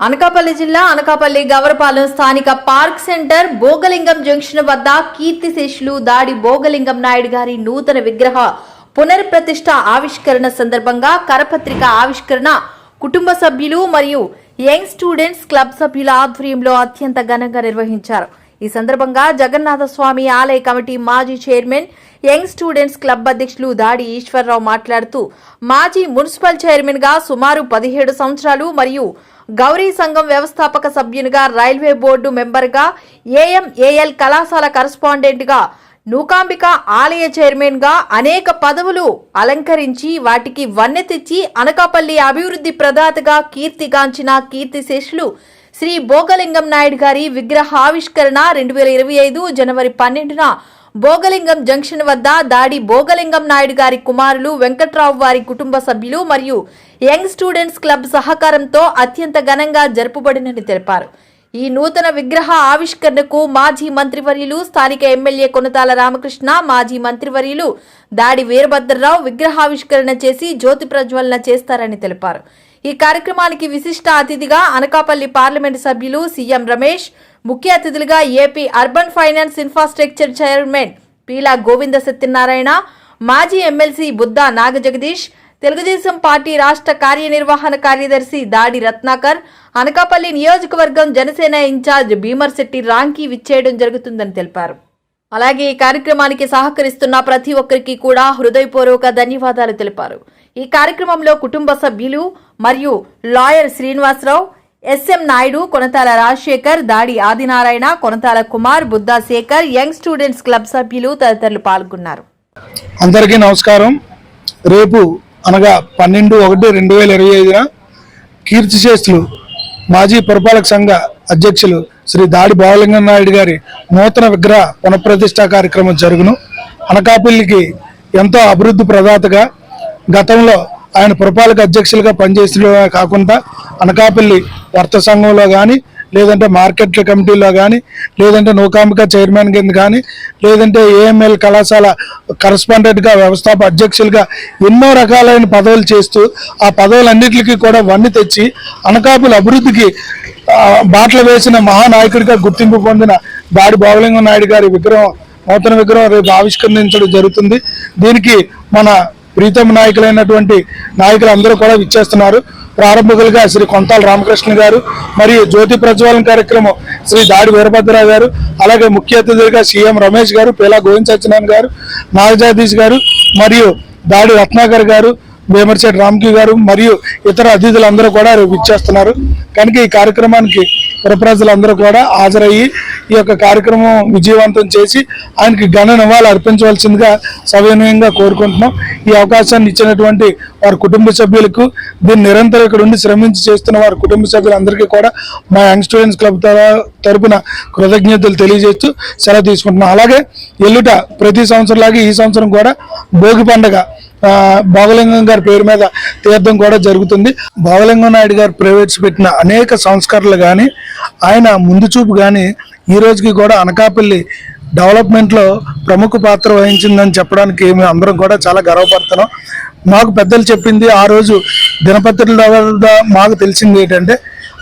అనకాపల్లి జిల్లా అనకాపల్లి గవరపాలెం స్థానిక park centre భోగలింగం junction వద్ద కీర్తిశేషులు దాడి భోగలింగం నాయుడు గారి నూతన విగ్రహ పునర్ప్రతిష్ట ఆవిష్కరణ సందర్భంగా కరపత్రిక ఆవిష్కరణ కుటుంబ సభ్యులు మరియు యంగ్ స్టూడెంట్స్ క్లబ్ సభ్యుల ఆధ్వర్యంలో అత్యంత ఘనంగా నిర్వహించారు. ఈ సందర్భంగా జగన్నాథ స్వామి ఆలయ కమిటీ మాజీ చైర్మన్ యంగ్ స్టూడెంట్స్ క్లబ్ అధ్యక్షులు దాడి ఈశ్వరరావు మాట్లాడుతూ మాజీ మున్సిపల్ చైర్మన్గా సుమారు పదిహేడు సంవత్సరాలు మరియు గౌరీ సంఘం వ్యవస్థాపక సభ్యునిగా రైల్వే బోర్డు మెంబర్గా ఏఎంఏఎల్ కళాశాల కరస్పాండెంట్గా నూకాంబిక ఆలయ చైర్మన్గా అనేక పదవులు అలంకరించి వాటికి వన్నె తెచ్చి అనకాపల్లి అభివృద్ధి ప్రదాతగా కీర్తిగాంచిన కీర్తిశేషులు శ్రీ భోగలింగం నాయుడు గారి విగ్రహ ఆవిష్కరణ రెండు వేల ఇరవై ఐదు జనవరి పన్నెండున భోగలింగం జంక్షన్ వద్ద దాడి భోగలింగం నాయుడు గారి కుమారులు వెంకట్రావు వారి కుటుంబ సభ్యులు మరియు యంగ్ స్టూడెంట్స్ క్లబ్ సహకారంతో అత్యంత ఘనంగా జరుపుబడినని తెలిపారు. ఈ నూతన విగ్రహ ఆవిష్కరణకు మాజీ మంత్రివర్యులు స్థానిక ఎమ్మెల్యే కొనతాల రామకృష్ణ మాజీ మంత్రివర్యులు దాడి వీరభద్రరావు విగ్రహావిష్కరణ చేసి జ్యోతి ప్రజ్వలన చేస్తారని తెలిపారు. ఈ కార్యక్రమానికి విశిష్ట అతిథిగా అనకాపల్లి పార్లమెంటు సభ్యులు సీఎం రమేష్ ముఖ్య అతిథులుగా AP urban finance infrastructure chairman Peela Govinda Satyanarayana మాజీ ఎమ్మెల్సీ బుద్ధా నాగజగదీష్ తెలుగుదేశం పార్టీ రాష్ట్ర కార్యనిర్వహణ కార్యదర్శి దాడి రత్నాకర్ అనకాపల్లి నియోజకవర్గం జనసేన ఇన్ఛార్జ్ భీమర్శెట్టి రాంకీ విచ్చేయడం జరుగుతుందని తెలిపారు. అలాగే ఈ కార్యక్రమానికి సహకరిస్తున్న ప్రతి ఒక్కరికి కూడా హృదయపూర్వక ధన్యవాదాలు తెలిపారు. ఈ కార్యక్రమంలో కుటుంబ సభ్యులు మరియు lawyer Srinivasarao SM Naidu Konathala Rajasekhar Dadi Adinarayana Konathala Kumar Buddha Sekhar young students club సభ్యులు తదితరులు పాల్గొన్నారు. అందరికీ నమస్కారం. రేపు అనగా పన్నెండు ఒకటి రెండు వేల ఇరవై ఐదున కీర్తిశేషులు మాజీ పురపాలక సంఘ అధ్యక్షులు శ్రీ దాడి బాలలింగం నాయుడు గారి నూతన విగ్రహ పునఃప్రతిష్ఠా కార్యక్రమం జరుగును. అనకాపల్లికి ఎంతో అభివృద్ధి ప్రదాతగా గతంలో ఆయన పురపాలక అధ్యక్షులుగా పనిచేసిన కాకుండా అనకాపల్లి వర్త సంఘంలో కానీ లేదంటే మార్కెట్ల కమిటీలో కానీ లేదంటే నూకాంబిక చైర్మన్ కింద కానీ లేదంటే ఏఎంఎల్ కళాశాల కరస్పాండెంట్గా వ్యవస్థాపక అధ్యక్షులుగా ఎన్నో రకాలైన పదవులు చేస్తూ ఆ పదవులన్నింటికి కూడా వన్ని తెచ్చి అనకాపల్లి అభివృద్ధికి బాటలు వేసిన మహానాయకుడిగా గుర్తింపు పొందిన దాడి బావలింగం నాయుడు గారి విగ్రహం నూతన విగ్రహం రేపు ఆవిష్కరించడం జరుగుతుంది. దీనికి మన ప్రీతమ నాయకులైనటువంటి నాయకులు అందరూ కూడా విచ్చేస్తున్నారు. ప్రారంభకులుగా శ్రీ కొంతాల రామకృష్ణ గారు మరియు జ్యోతి ప్రజ్వాలన కార్యక్రమం శ్రీ దాడి వీరభద్రరావు గారు అలాగే ముఖ్య అతిథులుగా సీఎం రమేష్ గారు పేలా గోవింద్ సత్యనారాయణ గారు నాగజగదీష్ గారు మరియు దాడి రత్నాకర్ గారు భీమర్శెట్టి రామ్కి గారు మరియు ఇతర అతిథులందరూ కూడా రేపు ఇచ్చేస్తున్నారు కనుక ఈ కార్యక్రమానికి పురప్రజలందరూ కూడా హాజరయ్యి ఈ యొక్క కార్యక్రమం విజయవంతం చేసి ఆయనకి ఘన నివాళులు అర్పించవలసిందిగా సవినయంగా కోరుకుంటున్నాం. ఈ అవకాశాన్ని ఇచ్చినటువంటి వారి కుటుంబ సభ్యులకు దీన్ని నిరంతరం ఇక్కడ ఉండి శ్రమించి చేస్తున్న వారి కుటుంబ సభ్యులందరికీ కూడా మా యంగ్ స్టూడెంట్స్ క్లబ్ తర- తరపున కృతజ్ఞతలు తెలియజేస్తూ సెలవు తీసుకుంటున్నాం. అలాగే ఎల్లుట ప్రతి సంవత్సరం లాగే ఈ సంవత్సరం కూడా భోగి పండగ భోగలింగం గారి పేరు మీద తీర్థం కూడా జరుగుతుంది. భోగలింగం నాయుడు గారు ప్రవేశపెట్టిన అనేక సంస్కరణలు కానీ ఆయన ముందు చూపు కానీ ఈ రోజుకి కూడా అనకాపల్లి డెవలప్మెంట్లో ప్రముఖ పాత్ర వహించిందని చెప్పడానికి మేము అందరం కూడా చాలా గర్వపడుతున్నాం. మాకు పెద్దలు చెప్పింది ఆ రోజు దినపత్రికల ద్వారా మాకు తెలిసింది ఏంటంటే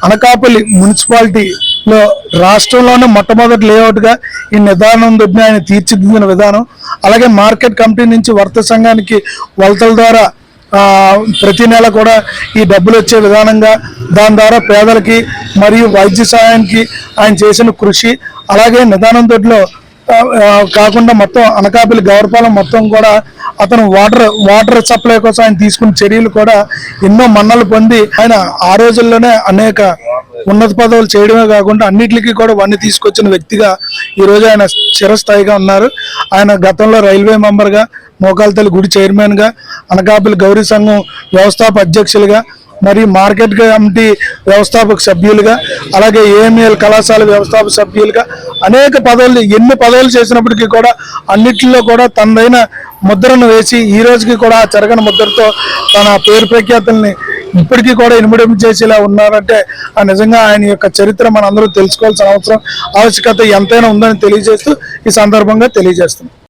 అనకాపల్లి మున్సిపాలిటీలో రాష్ట్రంలోనే మొట్టమొదటి లేఅవుట్గా ఈ నిదానం దొడ్డిని ఆయన తీర్చిదిద్దిన విధానం. అలాగే మార్కెట్ కమిటీ నుంచి వర్త సంఘానికి వలతల ద్వారా ప్రతి నెల కూడా ఈ డబ్బులు వచ్చే విధానంగా దాని ద్వారా పేదలకి మరియు వైద్య సహాయానికి ఆయన చేసిన కృషి అలాగే నిదానం కాకుండా మొత్తం అనకాపల్లి గౌరపాలెం మొత్తం కూడా అతను వాటర్ వాటర్ సప్లై కోసం ఆయన తీసుకున్న చర్యలు కూడా ఎన్నో మన్నలు పొంది ఆయన ఆ రోజుల్లోనే అనేక ఉన్నత పదవులు చేయడమే కాకుండా అన్నిటికీ కూడా వన్ని తీసుకొచ్చిన వ్యక్తిగా ఈ రోజు ఆయన చిరస్థాయిగా ఉన్నారు. ఆయన గతంలో రైల్వే మెంబర్గా మోకాలతల్లి గుడి చైర్మన్గా అనకాపల్లి గౌరీ సంఘం వ్యవస్థాప అధ్యక్షులుగా మరి మార్కెట్ కమిటీ వ్యవస్థాపక సభ్యులుగా అలాగే ఏఎంఎల్ కళాశాల వ్యవస్థాపక సభ్యులుగా అనేక పదవులు ఎన్ని పదవులు చేసినప్పటికీ కూడా అన్నిటిలో కూడా తనదైన ముద్రను వేసి ఈ రోజుకి కూడా ఆ చెరగని ముద్రతో తన పేరు ప్రఖ్యాతుల్ని ఇప్పటికీ కూడా ఇనుముడింపు చేసేలా ఉన్నారంటే ఆ నిజంగా ఆయన యొక్క చరిత్ర మనందరూ తెలుసుకోవాల్సిన అవసరం ఆవశ్యకత ఎంతైనా ఉందని తెలియజేస్తూ ఈ సందర్భంగా తెలియజేస్తున్నాం.